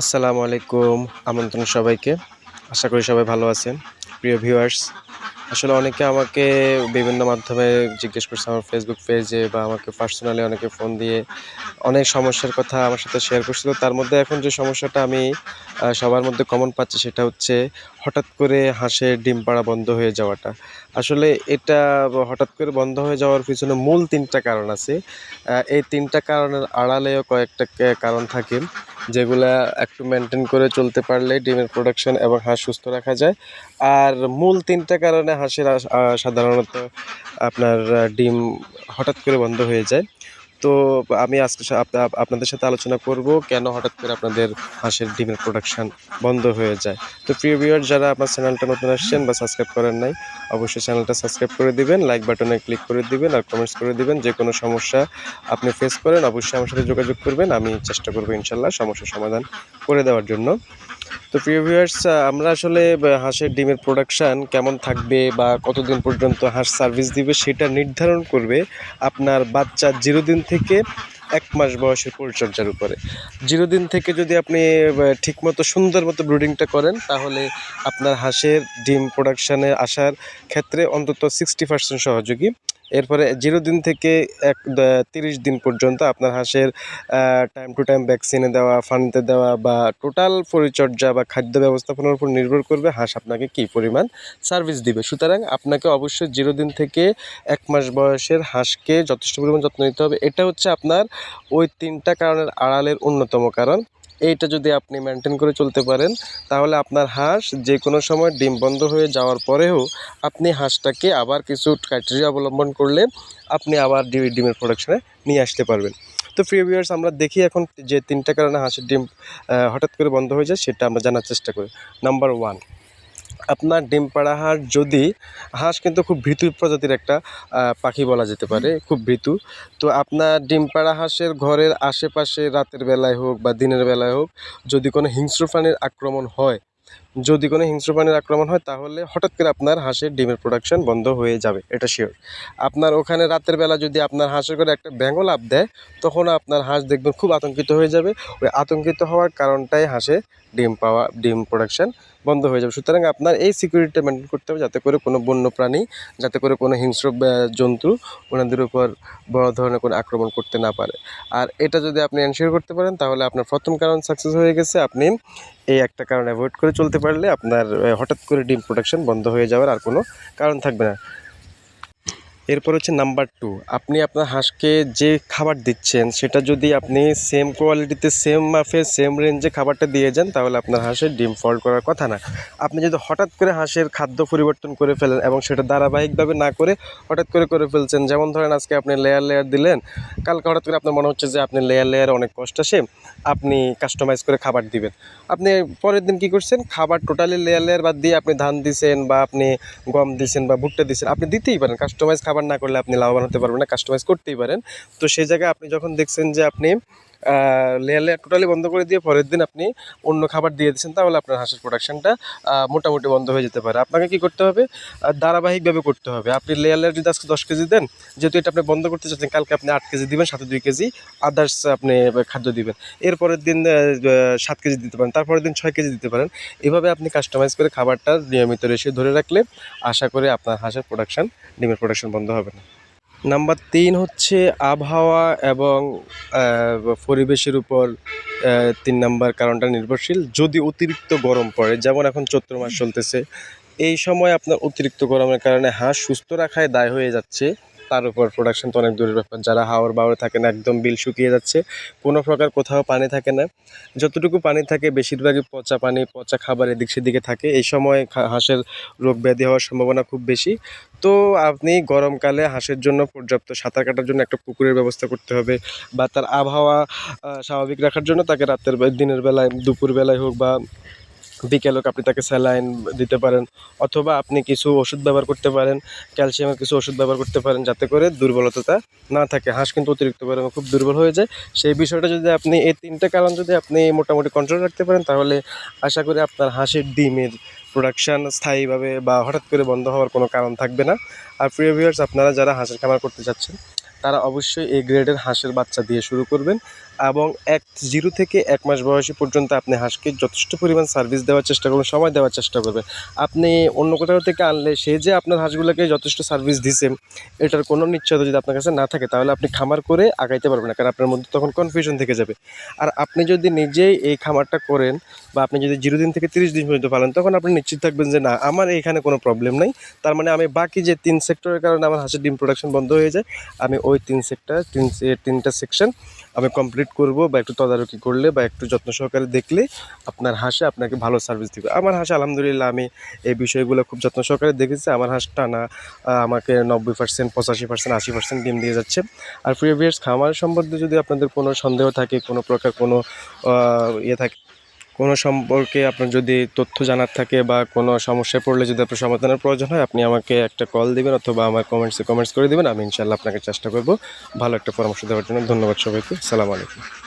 আসসালামু আলাইকুম আমন্ত্রণ সবাইকে। আশা করি সবাই ভালো আছেন। প্রিয় ভিউয়ার্স আসলে অনেকে আমাকে বিভিন্ন মাধ্যমে জিজ্ঞেস করছে আমার ফেসবুক পেজে বা আমাকে পার্সোনালি অনেকে ফোন দিয়ে অনেক সমস্যার কথা আমার সাথে শেয়ার করছিল তার মধ্যে এখন যে সমস্যাটা আমি সবার মধ্যে কমন পাচ্ছি সেটা হচ্ছে হঠাৎ করে হাঁসের ডিম পাড়া বন্ধ হয়ে যাওয়াটা। আসলে এটা হঠাৎ করে বন্ধ হয়ে যাওয়ার পিছনে মূল তিনটা কারণ আছে। এই তিনটা কারণের আড়ালেও কয়েকটা কারণ থাকে যেগুলা একটু মেনটেন করে চলতে পারলে ডিমের প্রোডাকশন এবং হাঁস সুস্থ রাখা যায়। আর মূল তিনটা কারণে হাঁসের সাধারণত আপনার ডিম হঠাৎ করে বন্ধ হয়ে যায়। তো আমি আজকে আপনাদের সাথে আলোচনা করব কেন হঠাৎ করে আপনাদের হাঁসের ডিমের প্রোডাকশান বন্ধ হয়ে যায়। তো প্রিয় ভিউয়ার যারা আমার চ্যানেলটা নতুন আসছেন বা সাবস্ক্রাইব করেন নাই, অবশ্যই চ্যানেলটা সাবস্ক্রাইব করে দিবেন লাইক বাটনে ক্লিক করে দিবেন আর কমেন্টস করে দিবেন। যে কোনো সমস্যা আপনি ফেস করেন, অবশ্যই আমার সাথে যোগাযোগ করবেন। আমি চেষ্টা করব ইনশাল্লাহ সমস্যার সমাধান করে দেওয়ার জন্য। তো প্রিয় ভিউয়ার্স আমরা আসলে হাঁসের ডিমের প্রোডাকশান কেমন থাকবে বা কতদিন পর্যন্ত হাঁস সার্ভিস দিবে সেটা নির্ধারণ করবে আপনার বাচ্চা জিরো দিন থেকে এক মাস বয়সের পরিচর্যার উপরে। জিরো দিন থেকে যদি আপনি ঠিকমতো সুন্দর মতো ব্রুডিংটা করেন, তাহলে আপনার হাঁসের ডিম প্রোডাকশানে আসার ক্ষেত্রে অন্তত সিক্সটি পার্সেন্ট সহযোগী। এরপরে জিরো দিন থেকে এক তিরিশ দিন পর্যন্ত আপনার হাঁসের টাইম টু টাইম ভ্যাকসিনে দেওয়া ফান্ডতে দেওয়া বা টোটাল পরিচর্যা বা খাদ্য ব্যবস্থাপনার উপর নির্ভর করবে হাঁস আপনাকে কী পরিমাণ সার্ভিস দিবে। সুতরাং আপনাকে অবশ্যই জিরো দিন থেকে এক মাস বয়সের হাঁসকে যথেষ্ট পরিমাণ যত্ন নিতে হবে। এটা হচ্ছে আপনার ওই তিনটা কারণের আড়ালের অন্যতম কারণ। এইটা যদি আপনি মেনটেন করে চলতে পারেন, তাহলে আপনার হাঁস যে কোনো সময় ডিম বন্ধ হয়ে যাওয়ার পরেও আপনি হাঁসটাকে আবার কিছু ক্রাইটেরিয়া অবলম্বন করলে আপনি আবার ডিমের ডিমের প্রোডাকশনে নিয়ে আসতে পারবেন। তো ফ্রি ভিউয়ার্স আমরা দেখি এখন যে তিনটা কারণে হাঁসের ডিম হঠাৎ করে বন্ধ হয়ে যায়, সেটা আমরা জানার চেষ্টা করি। নাম্বার ওয়ান আপনার ডিম পাড়া হাঁস যদি হাঁস কিন্তু খুব ভীতু প্রজাতির একটা পাখি বলা যেতে পারে খুব ভীতু। তো আপনার ডিম পাড়া হাঁসের ঘরের আশেপাশে রাতের বেলায় হোক বা দিনের বেলায় হোক যদি কোনো হিংস্র প্রাণীর আক্রমণ হয় যদি কোনো হিংস্র প্রাণীর আক্রমণ হয় তাহলে হঠাৎ করে আপনার হাঁসের ডিমের প্রোডাকশন বন্ধ হয়ে যাবে এটা শিওর আপনার ওখানে রাতের বেলা যদি আপনার হাঁসের করে একটা ব্যাঙ লাভ দেয় তখন আপনার হাঁস দেখবেন খুব আতঙ্কিত হয়ে যাবে। ওই আতঙ্কিত হওয়ার কারণটাই হাঁসে ডিম পাওয়া ডিম প্রোডাকশন বন্ধ হয়ে যাবে। সুতরাং আপনার এই সিকিউরিটিটা মেনটেন করতে হবে, যাতে করে কোনো বন্য প্রাণী যাতে করে কোনো হিংস্র জন্তু ওনাদের উপর বড় ধরনের কোনো আক্রমণ করতে না পারে। আর এটা যদি আপনি এনশিওর করতে পারেন, তাহলে আপনার প্রথম কারণ সাকসেস হয়ে গেছে আপনি এই একটা কারণ অ্যাভয়েড করে চলতে পারলে আপনার হঠাৎ করে ডিম প্রোডাকশন বন্ধ হয়ে যাওয়ার আর কোনো কারণ থাকবে না। এরপর হচ্ছে নাম্বার টু আপনি আপনার হাঁসকে যে খাবার দিচ্ছেন, সেটা যদি আপনি সেম কোয়ালিটিতে সেম মাফে সেম রেঞ্জে খাবারটা দিয়ে যান, তাহলে আপনার হাঁসের ডিম ফল্ট করার কথা না। আপনি যদি হঠাৎ করে হাঁসের খাদ্য পরিবর্তন করে ফেলেন এবং সেটা ধারাবাহিকভাবে না করে হঠাৎ করে করে ফেলছেন, যেমন ধরেন আজকে আপনি লেয়ার লেয়ার দিলেন, কালকে হঠাৎ করে আপনার মনে হচ্ছে যে আপনি লেয়ার লেয়ারে অনেক কষ্ট আসে আপনি কাস্টমাইজ করে খাবার দিবেন। আপনি পরের দিন কি করছেন? খাবার টোটালি লেয়ার লেয়ার বাদ দিয়ে আপনি ধান দিছেন বা আপনি গম দিছেন বা ভুট্টা দিছেন, আপনি দিতেই পারেন কাস্টমাইজ খাবার না করলে আপনি লাভবান হতে পারবেন না কাস্টমাইজ করতেই পারেন। তো সেই জায়গায় আপনি যখন দেখছেন যে আপনি লেয়ার টোটালি বন্ধ করে দিয়ে পরের দিন আপনি অন্য খাবার দিয়ে দিচ্ছেন তাহলে আপনার হাঁসের প্রোডাকশানটা মোটামুটি বন্ধ হয়ে যেতে পারে। আপনাকে কি করতে হবে? ধারাবাহিকভাবে করতে হবে। আপনি লেয়ার যদি আজকে দশ কেজি দেন, যেহেতু এটা আপনি বন্ধ করতে চাচ্ছেন, কালকে আপনি আট কেজি দিবেন, সাথে দুই কেজি আদার্স আপনি খাদ্য দিবেন। এরপরের দিন সাত কেজি দিতে পারেন, তারপরের দিন ছয় কেজি দিতে পারেন। এভাবে আপনি কাস্টমাইজ করে খাবারটা নিয়মিত রেশিও ধরে রাখলে আশা করি আপনার হাঁসের প্রোডাকশান ডিমের প্রোডাকশন বন্ধ হবে না। নাম্বার তিন হচ্ছে আবহাওয়া এবং পরিবেশের উপর তিন নাম্বার কারণটা নির্ভরশীল। যদি অতিরিক্ত গরম পড়ে, যেমন এখন চৈত্র মাস চলতেছে, এই সময় আপনার অতিরিক্ত গরমের কারণে হাঁস সুস্থ রাখায় দায় হয়ে যাচ্ছে। তার উপর প্রোডাকশন তো অনেক দূরের ব্যাপার। যারা হাওয়ার বাওয়ারে থাকেন, একদম বিল শুকিয়ে যাচ্ছে। কোনো প্রকার কোথাও পানি থাকে না। যতটুকু পানি থাকে, বেশিরভাগই পচা পানি, পচা খাবার এদিক সেদিকে থাকে। এই সময় হাঁসের রোগ ব্যাধি হওয়ার সম্ভাবনা খুব বেশি। তো আপনি গরমকালে হাঁসের জন্য পর্যাপ্ত সাঁতার কাটার জন্য একটা পুকুরের ব্যবস্থা করতে হবে বা তার আবহাওয়া স্বাভাবিক রাখার জন্য তাকে রাতের দিনের বেলায় দুপুর বেলায় হোক বা বিকেলে হোক আপনি তাকে স্যালাইন দিতে পারেন, অথবা আপনি কিছু ওষুধ ব্যবহার করতে পারেন, ক্যালসিয়ামের কিছু ওষুধ ব্যবহার করতে পারেন যাতে করে দুর্বলতা না থাকে। হাঁস কিন্তু অতিরিক্ত পরিমাণে খুব দুর্বল হয়ে যায়। সেই বিষয়টা যদি আপনি, এই তিনটে কারণ যদি আপনি মোটামুটি কন্ট্রোল রাখতে পারেন, তাহলে আশা করি আপনার হাঁসের ডিমের প্রোডাকশান স্থায়ীভাবে বা হঠাৎ করে বন্ধ হওয়ার কোনো কারণ থাকবে না। আর প্রিয় ভিউয়ার্স আপনারা যারা হাঁসের খামার করতে চাচ্ছেন, তারা অবশ্যই এই গ্রেডের হাঁসের বাচ্চা দিয়ে শুরু করবেন। এবং এক, জিরো থেকে এক মাস বয়সী পর্যন্ত আপনি হাঁসকে যথেষ্ট পরিমাণ সার্ভিস দেওয়ার চেষ্টা করবেন, সময় দেওয়ার চেষ্টা করবেন। আপনি অন্য কোথাও থেকে আনলে সে যে আপনার হাঁসগুলোকে যথেষ্ট সার্ভিস দিছে, এটার কোনো নিশ্চয়তা যদি আপনার কাছে না থাকে, তাহলে আপনি খামার করে আগাইতে পারবেন না, কারণ আপনার মধ্যে তখন কনফিউশন থেকে যাবে। আর আপনি যদি নিজেই এই খামারটা করেন বা আপনি যদি জিরো দিন থেকে তিরিশ দিন পর্যন্ত পালেন, তখন আপনি নিশ্চিত থাকবেন যে না, আমার এখানে কোনো প্রবলেম নাই। তার মানে আমি বাকি যে তিন সেক্টরের কারণে আমার হাঁসের ডিম প্রোডাকশন বন্ধ হয়ে যায়, আমি ওই তিন সেক্টর তিন তিনটা সেকশন আমি কমপ্লিট করব বা একটু তদারকি করলে বা একটু যত্ন সহকারে দেখলে আপনার হাঁসে আপনাকে ভালো সার্ভিস দিবে। আমার হাঁস আলহামদুলিল্লাহ আমি এই বিষয়গুলো খুব যত্ন সহকারে দেখেছি। আমার হাঁস টানা আমাকে নব্বই পার্সেন্ট পঁচাশি পার্সেন্ট আশি পার্সেন্ট ডিম দিয়ে যাচ্ছে। আর প্রিভিয়াস খামার সম্বন্ধে যদি আপনাদের কোনো সন্দেহ থাকে, কোনো প্রকার কোনো ইয়ে থাকে কোনো সম্পর্কে আপনার যদি তথ্য জানার থাকে বা কোনো সমস্যায় পড়লে যদি আপনার সমাধানের প্রয়োজন হয়, আপনি আমাকে একটা কল দিবেন অথবা আমার কমেন্টসে কমেন্টস করে দেবেন, আমি ইনশাল্লাহ আপনাকে চেষ্টা করব ভালো একটা পরামর্শ দেওয়ার জন্য। ধন্যবাদ সবাইকে। সালাম আলাইকুম।